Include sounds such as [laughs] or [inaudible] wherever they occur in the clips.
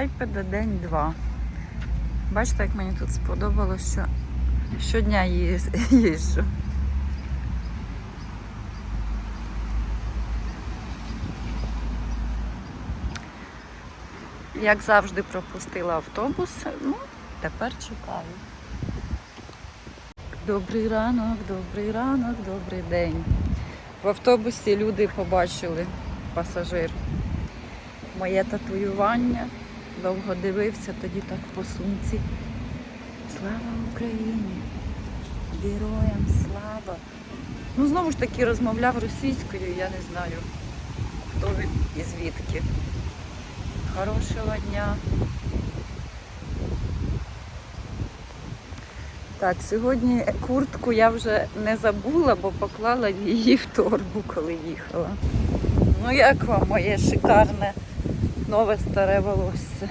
Клайпеда день два. Бачите, як мені тут сподобалось, що щодня [laughs] їжджу. Як завжди пропустила автобус, ну, тепер чекаю. Добрий ранок, добрий ранок, добрий день. В автобусі люди побачили пасажир. Моє татуювання. Довго дивився, тоді так по сумці. Слава Україні! Героям слава! Ну, знову ж таки розмовляв російською, я не знаю, хто він і звідки. Хорошого дня. Так, сьогодні куртку я вже не забула, бо поклала її в торбу, коли їхала. Ну як вам моє шикарне нове старе волосся?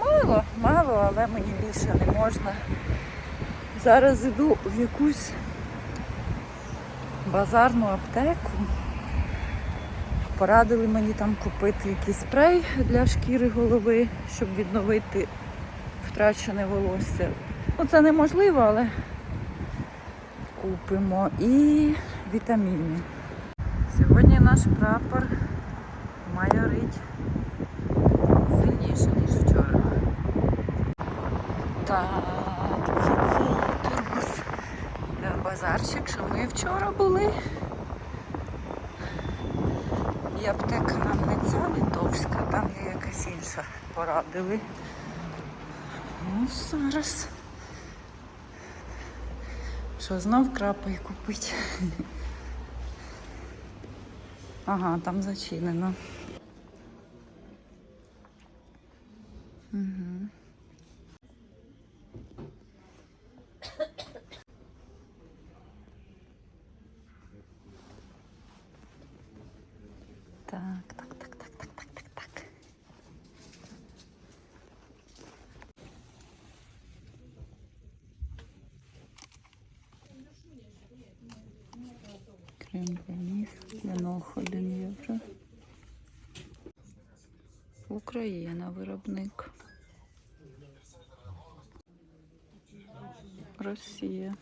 Мало, мало, але мені більше не можна. Зараз іду в якусь базарну аптеку. Порадили мені там купити якийсь спрей для шкіри голови, щоб відновити втрачене волосся. Ну, це неможливо, але купимо. І вітаміни. Сьогодні наш прапор майорить сильніше, ніж вчора. Так, це цей турбус е, базарчик, що ми вчора були. І аптека нам не ця литовська, там є якась інша порадили. Ну, зараз. Що, знов крапай купити? Ага, там зачинено. Угу. Так, так, так, так, так, так, так, так. Крем для ніг, для ног 1 євро. Україна виробник. Росія.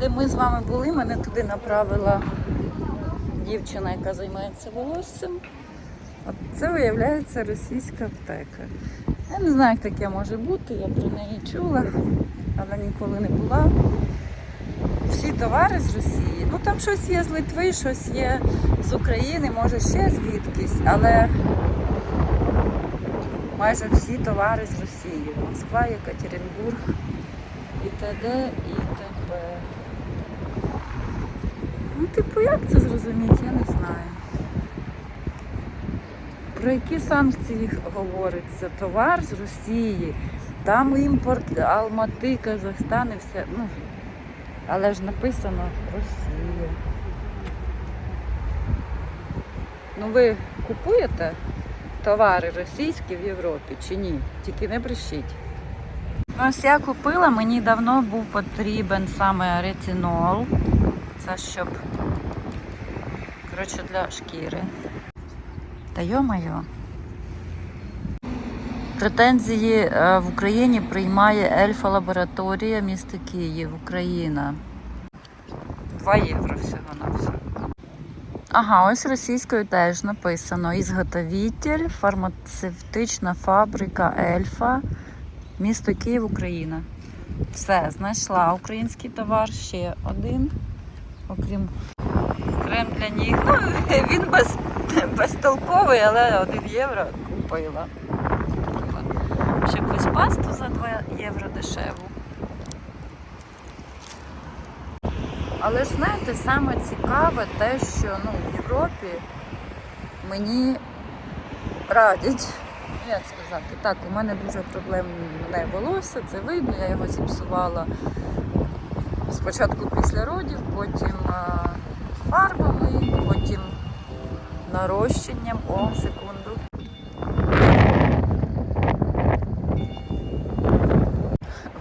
Де ми з вами були, мене туди направила дівчина, яка займається волоссям. От це виявляється російська аптека. Я не знаю, як таке може бути, я про неї чула, але ніколи не була. Всі товари з Росії. Ну там щось є з Литви, щось є з України, може ще звідкись, але майже всі товари з Росії. Москва, Екатеринбург і т.д. і т.п. Ну, типу, як це зрозуміти, я не знаю. Про які санкції говориться? Товар з Росії, там імпорт Алмати, Казахстан і все. Ну, але ж написано Росія. Ну ви купуєте товари російські в Європі чи ні? Тільки не брешіть. Ось я купила, мені давно був потрібен саме ретинол. Це щоб коротше для шкіри. Та йо-моє. Претензії е, в Україні приймає Ельфа лабораторія місто Київ, Україна. 2 євро всього на все. Ага, ось російською теж написано. Ізготовитель, фармацевтична фабрика Ельфа, місто Київ, Україна. Все, знайшла український товар, ще один. Окрім крем для ніг. Ну, він без, безтолковий, але 1 євро купила. Ще якусь пасту за 2 євро дешеву. Але ж знаєте, саме цікаве те, що ну, в Європі мені радять ну, як сказати, так, у мене дуже проблемне волосся, це видно, я його зіпсувала спочатку після родів, потім фарбами, потім нарощенням. О, секунду.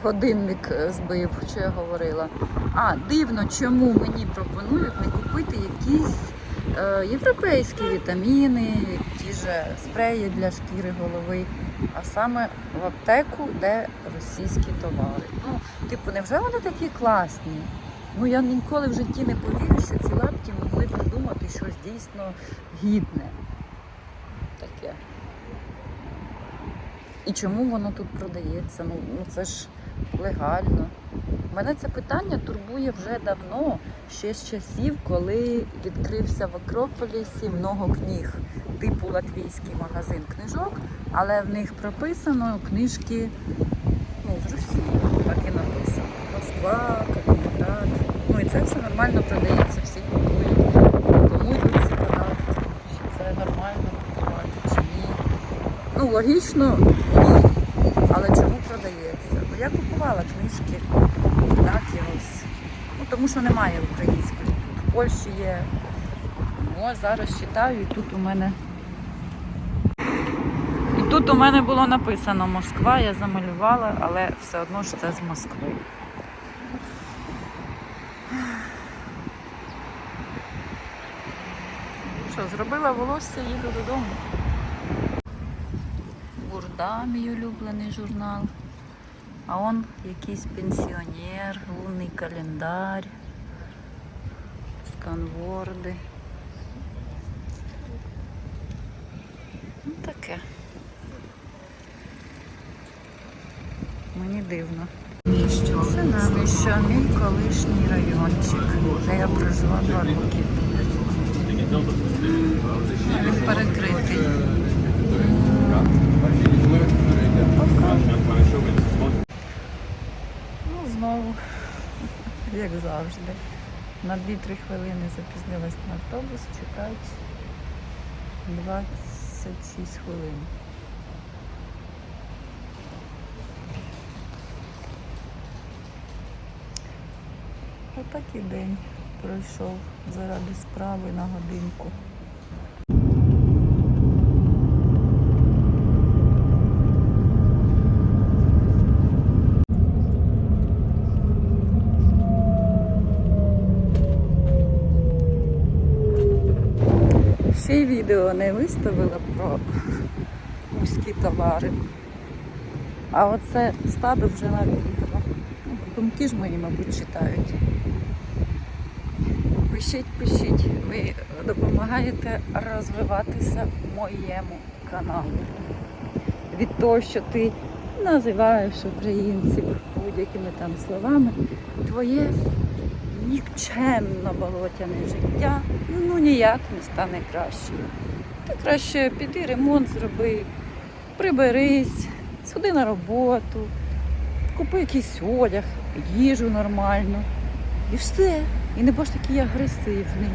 Годинник е, збив, що я говорила. А, дивно, чому мені пропонують не купити якісь е, європейські вітаміни, ті ж спреї для шкіри голови, а саме в аптеку, де російські товари. Ну, типу, невже вони такі класні? Ну я ніколи в житті не повірю, що ці лапті могли придумати щось дійсно гідне. Таке. І чому воно тут продається? Ну, ну це ж легально. Мене це питання турбує вже давно, ще з часів, коли відкрився в Акрополісі много книг, типу латвійський магазин книжок, але в них прописано книжки ну, з Росії, так і написано. Москва, Калінінград. Ну і це все нормально продається, всі купують. Кому йдуть ці це нормально купувати, чи ні? Ну, логічно, ні. Але чому продається? Ну, я купувала книжки, так, ось. Ну, тому що немає української. В Польщі є. Ну, ось зараз читаю, і тут у мене. І тут у мене було написано Москва, я замалювала, але все одно ж це з Москви. Що, зробила волосся, їду додому. Бурда, мій улюблений журнал. А он якийсь пенсіонер, лунний календар, сканворди. Ну таке. Мені дивно. Це нами, що мій колишній райончик, де я прожила два роки. Він перекритий. Ну, знову, [laughs] як завжди. На 2-3 хвилини запізнилась на автобус, чекають 26 хвилин. Отакий день пройшов заради справи на годинку. Відео не виставила про мужські товари. А оце стадо вже набігало. Ну, Думки ж мої, мабуть, читають. Пишіть, пишіть. Ви допомагаєте розвиватися моєму каналу. Від того, що ти називаєш українців будь-якими там словами, твоє нікчемно болотяне життя ну ніяк не стане краще. Ти краще піди ремонт зроби, приберись, сходи на роботу, купи якийсь одяг, їжу нормальну. І все. І не будеш такий агресивний.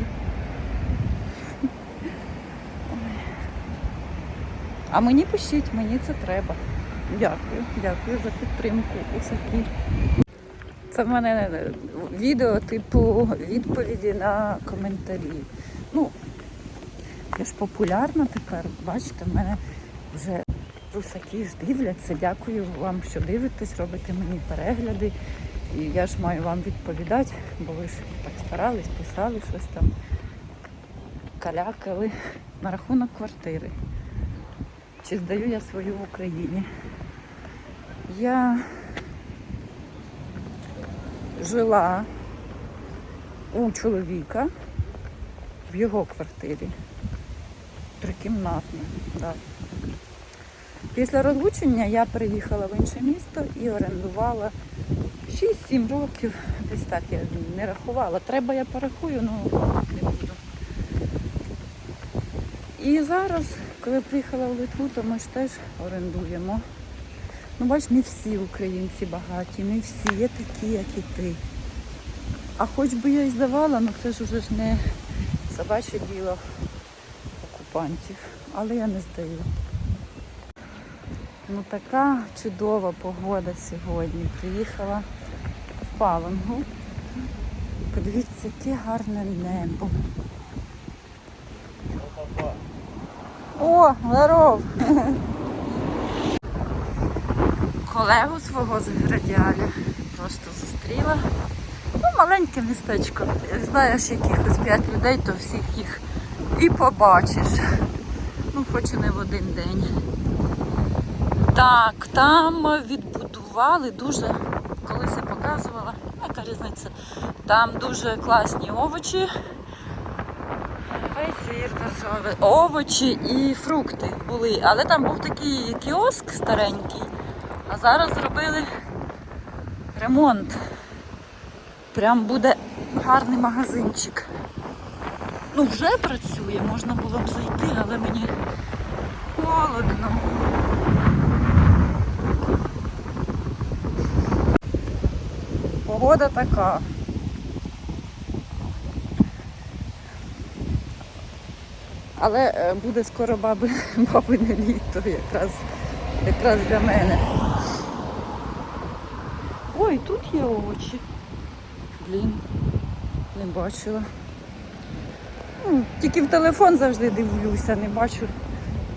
А мені пишіть, мені це треба. Дякую, дякую за підтримку. Усакі. Це в мене відео типу відповіді на коментарі. Ну, я ж популярна тепер, бачите, в мене вже русаки ж дивляться. Дякую вам, що дивитесь, робите мені перегляди. І я ж маю вам відповідати, бо ви ж так старались, писали щось там, калякали на рахунок квартири. Чи здаю я свою в Україні? Я жила у чоловіка в його квартирі. Трикімнатна. Да. Після розлучення я переїхала в інше місто і орендувала 6-7 років. Десь так я не рахувала. Треба, я порахую, ну не буду. І зараз, коли приїхала в Литву, то ми ж теж орендуємо. Ну, бач, не всі українці багаті, не всі є такі, як і ти. А хоч би я і здавала, ну це ж уже ж не собаче діло окупантів. Але я не здаю. Ну така чудова погода сьогодні. Приїхала в Палангу. Подивіться, яке гарне небо. О, здоров! Колегу свого з Градіаля просто зустріла. Ну, маленьке містечко. Як знаєш якихось п'ять людей, то всіх їх і побачиш. Ну, хоч і не в один день. Так, там відбудували дуже, колись я показувала, яка різниця. Там дуже класні овочі. Сир торговий. Овочі і фрукти були. Але там був такий кіоск старенький, а зараз зробили ремонт. Прям буде гарний магазинчик. Ну, вже працює, можна було б зайти, але мені холодно. Погода така. Але е, буде скоро баби, [laughs] бабине літо якраз, якраз для мене. Ой, тут є овочі. Блін, не бачила. Тільки в телефон завжди дивлюся, не бачу,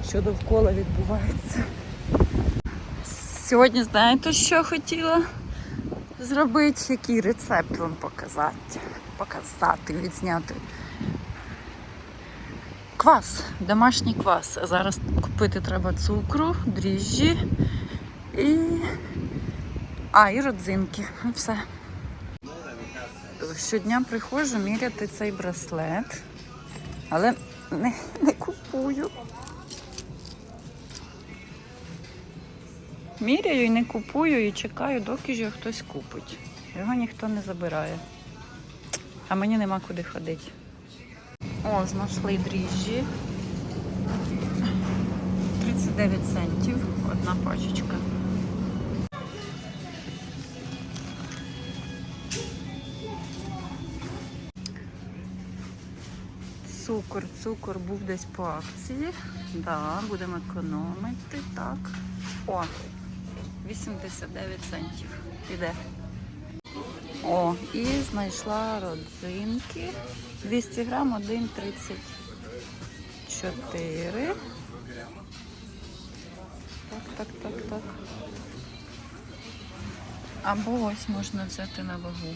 що довкола відбувається. Сьогодні знаєте, що хотіла зробити? Який рецепт вам показати? Показати, відзняти. Квас, домашній квас. Зараз купити треба цукру, дріжджі і. А, і родзинки. Все. Щодня приходжу міряти цей браслет, але не, не купую. Міряю і не купую, і чекаю, доки ж його хтось купить. Його ніхто не забирає. А мені нема куди ходити. О, знайшли дріжджі. 39 центів одна пачечка. Цукор, цукор був десь по акції. Да, будемо економити. Так. О, 89 центів. Іде. О, і знайшла родзинки. 200 грам 1,34. Так, так, так, так. Або ось можна взяти на вагу.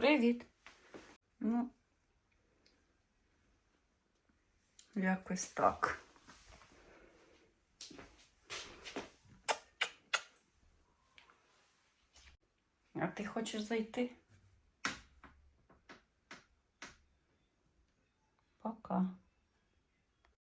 Привіт. Ну, якось так. А ти хочеш зайти? Пока.